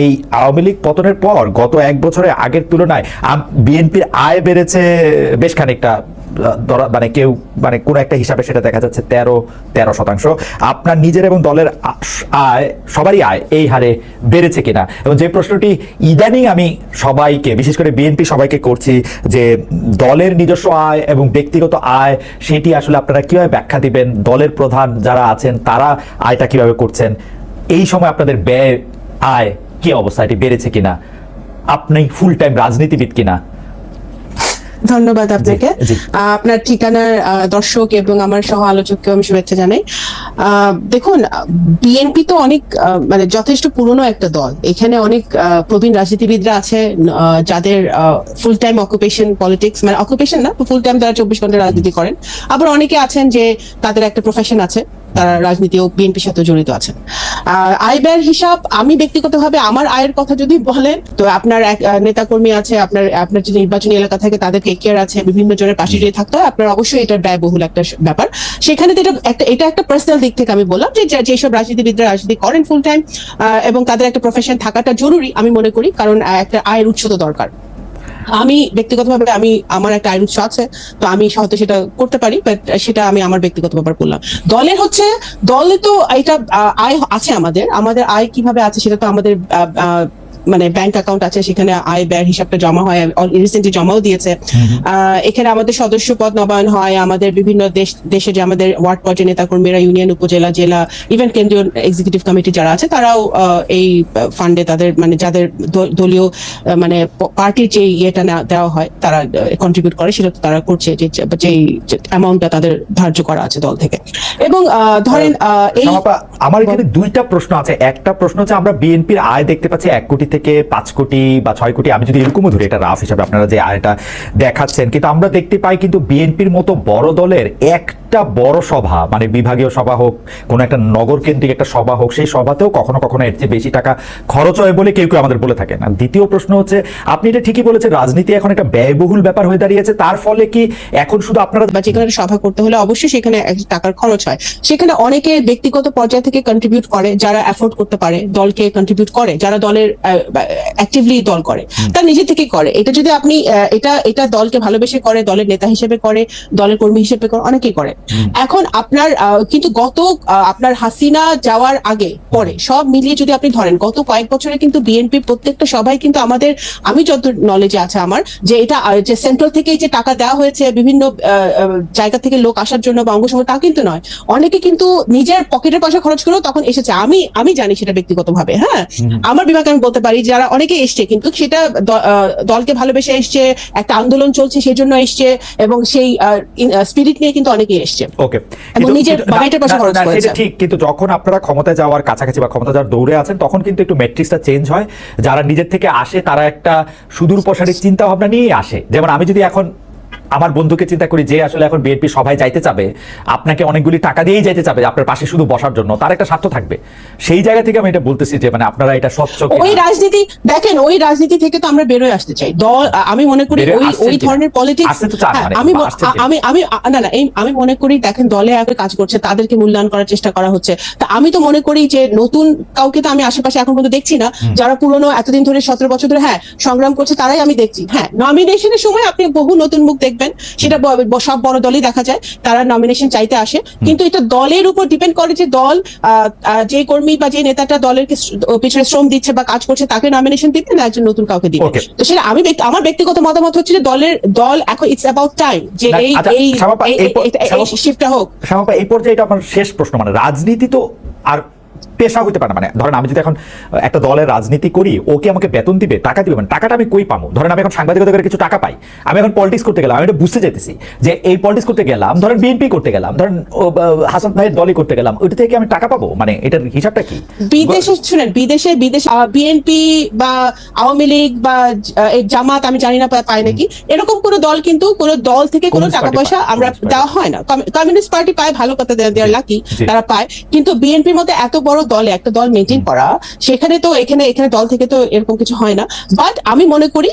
এই আওয়ামী লীগ পতনের পর গত এক বছরে আগের তুলনায় বিএনপির আয় বেড়েছে বেশ খানিকটা মানে কেউ মানে কোন একটা হিসাবে সেটা দেখা যাচ্ছে তেরো তেরো শতাংশ। আপনার নিজের এবং দলের আয়, সবারই আয় এই হারে বেড়েছে কিনা? এবং যে প্রশ্নটি ইদানিং আমি সবাইকে, বিশেষ করে বিএনপি সবাইকে করছি, যে দলের নিজস্ব আয় এবং ব্যক্তিগত আয়, সেটি আসলে আপনারা কীভাবে ব্যাখ্যা দিবেন? দলের প্রধান যারা আছেন, তারা আয়টা কীভাবে করছেন? এই সময় আপনাদের ব্যয়, আয় কি অবস্থা এটি বেড়েছে কিনা? আপনি ফুল টাইম রাজনীতিবিদ কিনা? ধন্যবাদ আপনাকে। আপনার ঠিকানার দর্শক এবং আমার সহ আলোচককে আমি শুভেচ্ছা জানাই। দেখুন বিএনপি তো অনেক মানে যথেষ্ট পুরনো একটা দল। এখানে অনেক প্রবীণ রাজনীতিবিদরা আছে যাদের ফুল টাইম অকুপেশন পলিটিক্স মানে অকুপেশন না ফুল টাইম তারা চব্বিশ ঘণ্টা রাজনীতি করেন। আবার অনেকে আছেন যে তাদের একটা প্রফেশন আছে। তারা রাজনীতি ও বিএনপির সাথে জড়িত আছেন। আর আয় ব্যয়ের হিসাব আমি ব্যক্তিগতভাবে আমার আয়ের কথা যদি বলেন তো আপনার এক নেতাকর্মী আছে আপনার আপনার যে নির্বাচনী এলাকা থাকে তাদের টেক কেয়ার আছে বিভিন্ন জনের পাশে যদি থাকতে হয় আপনার অবশ্যই এটা ব্যয়বহুল একটা ব্যাপার। সেখানে তো এটা একটা এটা একটা পার্সোনাল দিক থেকে আমি বললাম যে যে- যেসব রাজনীতিবিদরা রাজনীতি করেন ফুল টাইম এবং তাদের একটা প্রফেশন থাকাটা জরুরি আমি মনে করি কারণ একটা আয়ের উৎস তো দরকার। আমি ব্যক্তিগতভাবে আমি, আমার একটা আইন উৎস আছে, তো আমি হয়তো সেটা করতে পারি বাট সেটা আমি আমার ব্যক্তিগত ব্যাপার করলাম দলের হচ্ছে, দলে তো এটা আয় আছে আমাদের আমাদের আয় কীভাবে আছে সেটা তো আমাদের মানে ব্যাংক অ্যাকাউন্ট আছে সেখানে আয় ব্যয়ের হিসাবটা জমা হয় রিসেন্টলি জমাও দিয়েছে। এখানে আমাদের সদস্য পদ নবায়ন হয় আমাদের বিভিন্ন দেশ দেশে যে আমাদের ওয়ার্ড পর্যায়ে নেতাকর্মীরা ইউনিয়ন উপজেলা জেলা ইভেন কেন্দ্রীয় এক্সিকিউটিভ কমিটি যারা আছে তারাও এই ফান্ডে তাদের মানে যাদের দলীয় মানে পার্টির যে ইয়েটা না দেওয়া হয় তারা কন্ট্রিবিউট করে সেটা তো তারা করছে যে যেই অ্যামাউন্টটা তাদের ধার্য করা আছে দল থেকে। এবং ধরেন আহ, এই আমার এখানে দুইটা প্রশ্ন আছে। একটা প্রশ্ন হচ্ছে আমরা বিএনপির আয় দেখতে পাচ্ছি এক কোটি থেকে পাঁচ কোটি বা ছয় কোটি। আমি যদি এরকমও ধরি এটা রাফ হিসাবে আপনারা যে আয়টা দেখাচ্ছেন। কিন্তু আমরা দেখতে পাই কিন্তু বিএনপির মতো বড় দলের একটা বড় সভা মানে বিভাগীয় সভা হোক কোনো একটা নগর কেন্দ্রিক একটা সভা হোক সেই সভাতেও কখনো কখনো এর চেয়ে বেশি টাকা খরচ হয় বলে কেউ কেউ আমাদের বলে থাকেন। আর দ্বিতীয় প্রশ্ন হচ্ছে আপনি এটা ঠিকই বলেছেন রাজনীতি এখন একটা ব্যয়বহুল ব্যাপার হয়ে দাঁড়িয়েছে। তার ফলে কি এখন শুধু আপনারা বা যেখানে সভা করতে হলে অবশ্যই সেখানে টাকার খরচ হয়। সেখানে অনেকে ব্যক্তিগত পর্যায় থেকে কন্ট্রিবিউট করে যারা অ্যাফোর্ড করতে পারে দলকে কন্ট্রিবিউট করে যারা দলের অ্যাক্টিভলি দল করে তার নিজে থেকে করে। এটা যদি আপনি এটা এটা দলকে ভালোবেসে করে দলের নেতা হিসেবে করে দলের কর্মী হিসেবে করে অনেকেই করে। এখন আপনার কিন্তু গত আপনার হাসিনা যাওয়ার আগে পরে সব মিলিয়ে যদি আপনি ধরেন গত কয়েক বছরে কিন্তু বিএনপি প্রত্যেকটা সবাই কিন্তু আমাদের আমি যত নলেজে আছে আমার যে এটা যে সেন্ট্রাল থেকে যে টাকা দেওয়া হয়েছে বিভিন্ন জায়গা থেকে লোক আসার জন্য বা অঙ্গসংঘ তা কিন্তু নয়। অনেকে কিন্তু নিজের পকেটের পয়সা খরচ করেও তখন এসেছে। আমি আমি জানি সেটা ব্যক্তিগতভাবে হ্যাঁ? আমার বিভাগে আমি বলতে পারি যারা অনেকে এসছে কিন্তু সেটা দলকে ভালোবেসে এসছে একটা আন্দোলন চলছে সেই জন্য এসছে এবং সেই স্পিরিট নিয়ে কিন্তু অনেকে এসছে। ওকে নিজের বাড়িটার পাশে খরচ করেছে। ঠিক কিন্তু যখন আপনারা ক্ষমতায় যাওয়ার কাছাকাছি বা ক্ষমতা যাওয়ার দৌড়ে আছেন তখন কিন্তু একটু ম্যাট্রিক্সটা চেঞ্জ হয়। যারা নিজের থেকে আসে তারা একটা সুদূর প্রসারী চিন্তা ভাবনা নিয়েই আসে। যেমন আমি যদি এখন আমার বন্ধুকে চিন্তা করি যে আসলে এখন বিএনপি সভায় যাইতে চাবে আপনাকে অনেকগুলি টাকা দিয়েই যাইতে চাবে আপনার পাশে শুধু বসার জন্য তার একটা স্বার্থ থাকবে। সেই জায়গা থেকে আমি এটা বলতেছি যে মানে আপনারা এটা স্বচ্ছ। ওই রাজনীতি দেখেন ওই রাজনীতি থেকে তো আমরা বেরোয় আসতে চাই। দল আমি মনে করি ওই ওই ধরনের পলিটিক্স চান মানে, আমি? আমি আমি না না এই আমি মনে করি দেখেন দলে আগে কাজ করছে তাদেরকে মূল্যায়ন করার চেষ্টা করা হচ্ছে। তা আমি তো মনে করি যে নতুন কাউকে তো আমি আশেপাশে এখন পর্যন্ত দেখছি না। যারা পুরনো এতদিন ধরে সতেরো বছর ধরে হ্যাঁ সংগ্রাম করছে তারাই আমি দেখছি। হ্যাঁ নমিনেশনের সময় আপনি বহু নতুন মুখ দেখবেন। সেটা ব- ব- সব বড় দলই দেখা যায় তারা নমিনেশন চাইতে আসে। কিন্তু এটা দলের উপর ডিপেন্ড করে যে দল যে কর্মী বা যে নেতাটা দলের পিছনে শ্রম দিচ্ছে বা কাজ করছে তাকে নমিনেশন দিবে না একজন নতুন কাউকে দিবে। তো সেটা আমি আমার ব্যক্তিগত মতামত হচ্ছে যে দলের দল এখন ইটস অ্যাবাউট টাইম যে এই আচ্ছা, এই এই- শিফটটা হোক। এই পর্যায়ে এটা আমার শেষ প্রশ্ন মানে রাজনীতি তো আর পেশা হইতে পারে না। মানে ধরেন আমি যদি এখন একটা দলের রাজনীতি করি ওকে আমাকে বেতন দিবে টাকা দিবে? মানে টাকাটা আমি কই পাবো? ধরেন আমি এখন সাংবাদিকতা করে কিছু টাকা পাই। আমি এখন পলিটিক্স করতে গেলাম আমি এটা বুঝতে যেতেছি যে এই পলিটিক্স করতে গেলাম ধরেন বিএনপি করতে গেলাম ধরেন হাসান ভাইয়ের দলই করতে গেলাম ওইটা থেকে আমি টাকা পাবো? মানে এটার হিসাবটা কি? বিদেশে শুনেন বিদেশে বিদেশ বিএনপি বা আওয়ামী লীগ বা এই জামাত আমি জানি না পায় নাকি এরকম কোন দল কিন্তু কোন দল থেকে কোনো টাকা পয়সা আমরা দেওয়া হয় না। কমিউনিস্ট পার্টি পায় ভালো কথা দেওয়ার লাকি তারা পায়। কিন্তু বিএনপির মধ্যে এত বড় দলে একটা দল মেনটেন করা সেখানে তো এখানে এখানে দল থেকে তো এরকম কিছু হয় না। বাট আমি মনে করি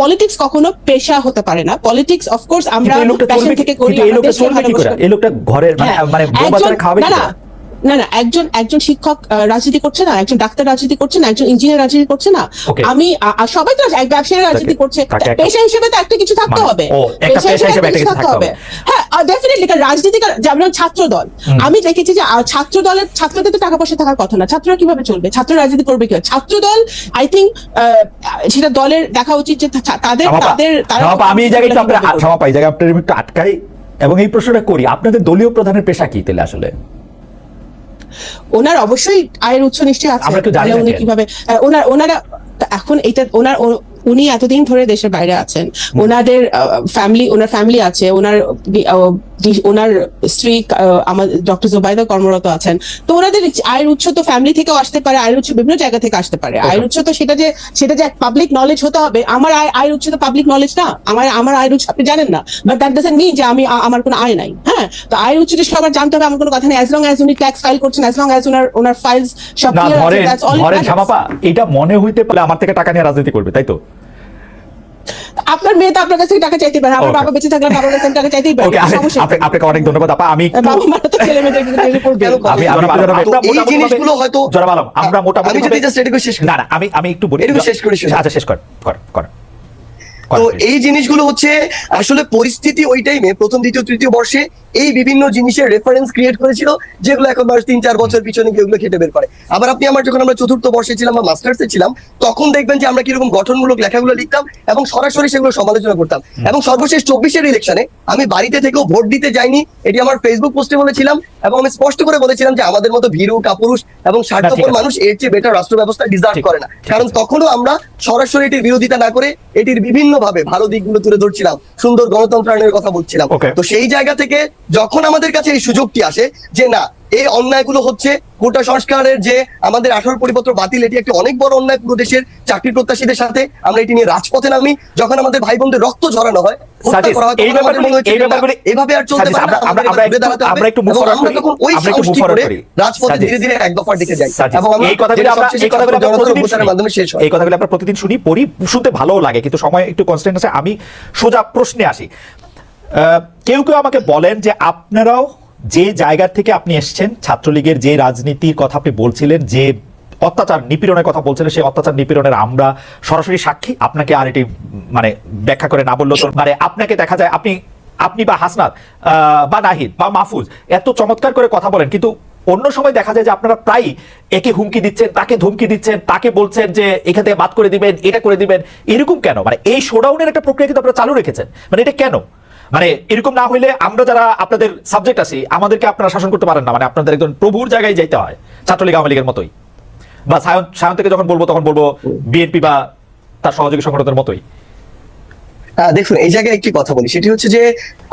পলিটিক্স কখনো পেশা হতে পারে না। পলিটিক্স অফকোর্স আমরা প্যাশন থেকে করি এই লোকটা চলবে কি করে? এই লোকটা ঘরের মানে হ্যাঁ, মানে খাওয়াবে না না না একজন একজন শিক্ষক রাজনীতি করছে না একজন ডাক্তার রাজনীতি করছে না একজন ইঞ্জিনিয়ার রাজনীতি করছে না। আমি সবাই তো এক ব্যবসায়ী রাজনীতি করছে। পেশা হিসেবে তো একটা কিছু থাকতে মানে, হবে। পেশা হিসেবে একটা কিছু থাকতে হবে। হ্যাঁ ডেফিনেটলি রাজনীতি যেমন ছাত্র দল। আমি দেখেছি যে ছাত্র দলের ছাত্রদের তো টাকা পয়সা থাকার কথা না। ছাত্ররা কীভাবে চলবে? ছাত্র রাজনীতি করবে কি ছাত্র দল আই থিঙ্ক সেটা দলের দেখা উচিত যে তাদের তাদের আমি এই জায়গায়। এই জায়গায় আপনার একটু আটকাই। এবং এই প্রশ্নটা করি আপনাদের দলীয় প্রধানের পেশা কি তাহলে আসলে? ওনার অবশ্যই আয়ের উৎস নিশ্চয়ই আছে। জানি উনি কীভাবে ওনার ওনারা এখন এটা ওনার উনি এতদিন ধরে দেশের বাইরে আছেন। ওনাদের ফ্যামিলি ওনার ফ্যামিলি আছে ওনার ওনার স্ত্রী আমার ডক্টর জুবাইদা কর্মরত আছেন। তো ওনাদের আয়ের উৎস তো ফ্যামিলি থেকেও আসতে পারে আয়ের উৎস বিভিন্ন জায়গা থেকে আসতে পারে। আয়ের উৎস তো সেটা যে সেটা যে পাবলিক নলেজ হতে হবে আমার আয় আয়ের উৎস তো পাবলিক নলেজ না। আমার আমার আয়ের উৎস আপনি জানেন না। বাট দ্যাট ডাজন্ট মিন যে আমি আমার কোনো আয় নাই। হ্যাঁ? তো আয়ের উৎসটা সবার জানতে হবে আমার কোনো কথা নেই। অ্যাজ লং অ্যাজ উনি ট্যাক্স ফাইল করছেন অ্যাজ লং অ্যাজ ওনার ওনার ফাইলস সব clear আছে, ধরেন all it ধরেন এটা মনে হইতে পারে আমার থেকে টাকা নিয়ে রাজনীতি করবে তাই তো? আপনার মেয়ে তো আপনার কাছে টাকা চাইতে পারে আমার বাবা বেঁচে থাকলে বাবার কাছে টাকা চাইতেই পারে ওকে আপনি আপনাকে অনেক ধন্যবাদ আপা আমি একটু- বাবা মারা তো ছেলে মেয়েদেরকে করবে আমি এই জিনিসগুলো হয়তো- জনাব আলম, আমরা মোটামুটি আমি যদি জাস্ট এটুকু শেষ না না আমি আমি একটু বলি এটুকু শেষ করি। আচ্ছা শেষ কর কর কর, তো এই জিনিসগুলো হচ্ছে আসলে পরিস্থিতি ওই টাইমে প্রথম দ্বিতীয় তৃতীয় বর্ষে এই বিভিন্ন জিনিসের রেফারেন্স ক্রিয়েট করেছিল যেগুলো এখন মানুষ তিন চার বছর পিছনে ওগুলো খেটে বের করে। আবার আপনি আমার যখন আমরা চতুর্থ বর্ষে ছিলাম বা মাস্টার্সে ছিলাম তখন দেখবেন যে আমরা কীরকম গঠনমূলক লেখাগুলো লিখতাম এবং সরাসরি সেগুলো সমালোচনা করতাম। এবং সর্বশেষ চব্বিশের ইলেকশনে আমি বাড়িতে থেকেও ভোট দিতে যাইনি এটি আমার ফেসবুক পোস্টে বলেছিলাম এবং আমি স্পষ্ট করে বলেছিলাম যে আমাদের মতো ভীরু কাপুরুষ এবং স্বার্থপর মানুষ এর চেয়ে বেটার রাষ্ট্র ব্যবস্থা ডিজার্ভ করে না। কারণ তখনও আমরা সরাসরি এটির বিরোধিতা না করে এটির বিভিন্ন ভাবে ভালো দিকগুলো তুলে ধরছিলাম সুন্দর গণতন্ত্রায়নের কথা বলছিলাম। তো সেই জায়গা থেকে যখন আমাদের কাছে এই সুযোগটি আসে যে না এই অন্যায়গুলো হচ্ছে কোটা সংস্কারের যে আমাদের আঠারো পরিপত্র বাতিল এটি একটি অনেক বড় অন্যায় পুরো দেশের চাকরি প্রত্যাশীদের সাথে। আমরা এটি নিয়ে রাজপথে নামি যখন আমাদের ভাই বোনদের রক্ত ঝরানো হয় এভাবে আর চলতে পারে আমরা- একটু- আমরা। তখন ওই সাহসটি করে রাজপথে ধীরে ধীরে এক দফার দিকে যাই। এবং এই কথাগুলি আমরা এই কথাগুলি আমরা প্রতিদিন শুনি। মাধ্যমে শেষ হয়। এই কথাগুলো আমরা প্রতিদিন শুনি পড়ি শুনতে ভালো লাগে কিন্তু সময় একটু কনস্ট্যান্ট আছে আমি সোজা প্রশ্নে আসি। আহ, কেউ কেউ আমাকে বলেন যে আপনারাও যে জায়গা থেকে আপনি এসেছেন ছাত্রলীগের যে রাজনীতির কথা আপনি বলছিলেন যে অত্যাচার নিপীড়নের কথা বলছিলেন সেই অত্যাচার নিপীড়নের আমরা সরাসরি সাক্ষী। আপনাকে আর এটি মানে ব্যাখ্যা করে না বলল তো মানে আপনাকে দেখা যায় আপনি আপনি বা হাসনাত বা নাহিদ বা মাহফুজ এত চমৎকার করে কথা বলেন কিন্তু অন্য সময় দেখা যায় যে আপনারা প্রায় একে হুমকি দিচ্ছেন তাকে ধমকি দিচ্ছেন তাকে বলছেন যে এখান থেকে বাদ করে দিবেন এটা করে দিবেন। এরকম কেন? মানে এই শোডাউনের একটা প্রক্রিয়া কিন্তু আপনারা চালু রেখেছেন। মানে এটা কেন? মানে এরকম না হইলে আমরা যারা আপনাদের সাবজেক্ট আছি, আমাদেরকে আপনারা শাসন করতে পারেন না। মানে আপনাদের একজন প্রভুর জায়গায় যাইতে হয়, ছাত্রলীগ, আওয়ামী লীগের মতোই। বা সায়ন সায়ন থেকে যখন বলব, তখন বলব বিএনপি বা তার সহযোগী সংগঠনের মতোই। দেখুন, এই জায়গায় একটি কথা বলি। সেটি হচ্ছে যে,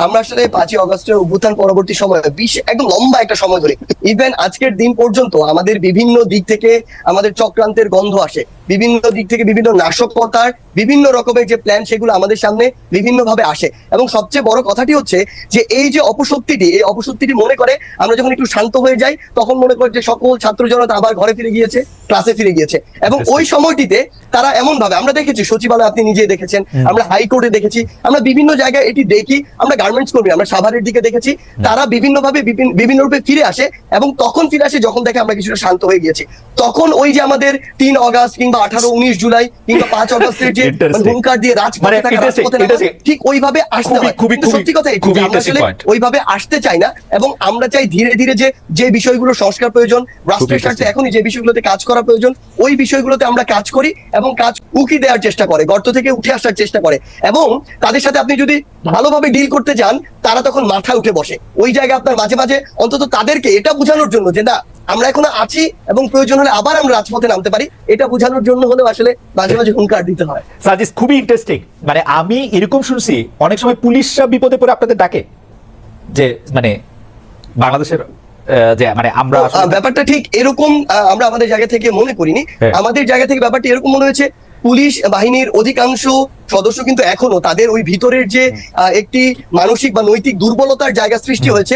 আমরা আসলে পাঁচই অগস্টের অভ্যুত্থান পরবর্তী সময়ে বিশ, একদম লম্বা একটা সময় ধরে ইভেন আজকের দিন পর্যন্ত আমাদের বিভিন্ন দিক থেকে আমাদের চক্রান্তের গন্ধ আসে। বিভিন্ন দিক থেকে বিভিন্ন নাশকতার বিভিন্ন রকমের যে প্ল্যান সেগুলো আমাদের সামনে বিভিন্ন ভাবে আসে। এবং সবচেয়ে বড় কথাটি হচ্ছে যে এই যে অপশক্তিটি এই অপশক্তিটি মনে করে আমরা যখন একটু শান্ত হয়ে যাই তখন মনে করে যে সকল ছাত্র জনতা আবার ঘরে ফিরে গিয়েছে ক্লাসে ফিরে গিয়েছে। এবং ওই সময়টিতে তারা এমন ভাবে আমরা দেখেছি সচিবালয় আপনি নিজেই দেখেছেন আমরা হাইকোর্টে দেখেছি আমরা বিভিন্ন জায়গায় এটি দেখি আমরা গার্মেন্টস কর্মী আমরা সাভারের দিকে দেখেছি তারা বিভিন্ন ভাবে বিভিন্ন- বিভিন্ন রূপে ফিরে আসে এবং তখন ফিরে আসে যখন দেখে আমরা কিছুটা শান্ত হয়ে গিয়েছি। তখন ওই যে আমাদের তিন অগাস্ট কিংবা আঠারো উনিশ জুলাই কিংবা পাঁচ অগস্টের যে হুঙ্কার দিয়ে রাজপথে মানে ঠিক ওইভাবে আসতে হয়। সত্যি কথা ওইভাবে আসতে চাই না এবং আমরা চাই ধীরে ধীরে যে যে বিষয়গুলো সংস্কার প্রয়োজন রাষ্ট্রের স্বার্থে এখনই যে বিষয়গুলোতে কাজ করা প্রয়োজন ওই বিষয়গুলোতে আমরা কাজ করি এবং কাজ উকি দেওয়ার চেষ্টা করে গর্ত থেকে উঠে আসার চেষ্টা করে। এবং তাদের সাথে আপনি যদি ভালোভাবে ডিল করতে যান তারা তখন মাথায় উঠে বসে। ওই জায়গায় আপনার মাঝে মাঝে অন্তত তাদেরকে এটা বোঝানোর জন্য যে না আমরা এখনও আছি এবং প্রয়োজন হলে আবার আমরা রাজপথে নামতে পারি। এটা বোঝানোর জন্য হলেও আসলে মাঝে মাঝে হুঙ্কার দিতে হয়। সাজিস খুবই ইন্টারেস্টিং মানে আমি এরকম শুনছি অনেক সময় পুলিশরা বিপদে পড়ে আপনাদের ডাকে। যে মানে বাংলাদেশের যে মানে আমরা ব্যাপারটা ঠিক এরকম আমরা আমাদের জায়গা থেকে মনে করিনি। হ্যাঁ। আমাদের জায়গা থেকে ব্যাপারটা এরকম মনে হয়েছে পুলিশ বাহিনীর অধিকাংশ সদস্য কিন্তু এখনও তাদের ওই ভিতরের যে একটি মানসিক বা নৈতিক দুর্বলতার জায়গা সৃষ্টি হয়েছে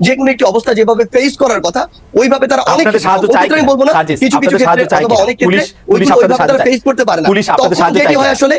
যে কোনো একটি অবস্থা যেভাবে ফেস করার কথা ওইভাবে তারা অনেক আমি বলব না কিছু কিছু ক্ষেত্রে অনেক ক্ষেত্রে ওইভাবে তারা ফেস করতে পারে না। তখন যেটি হয় আসলে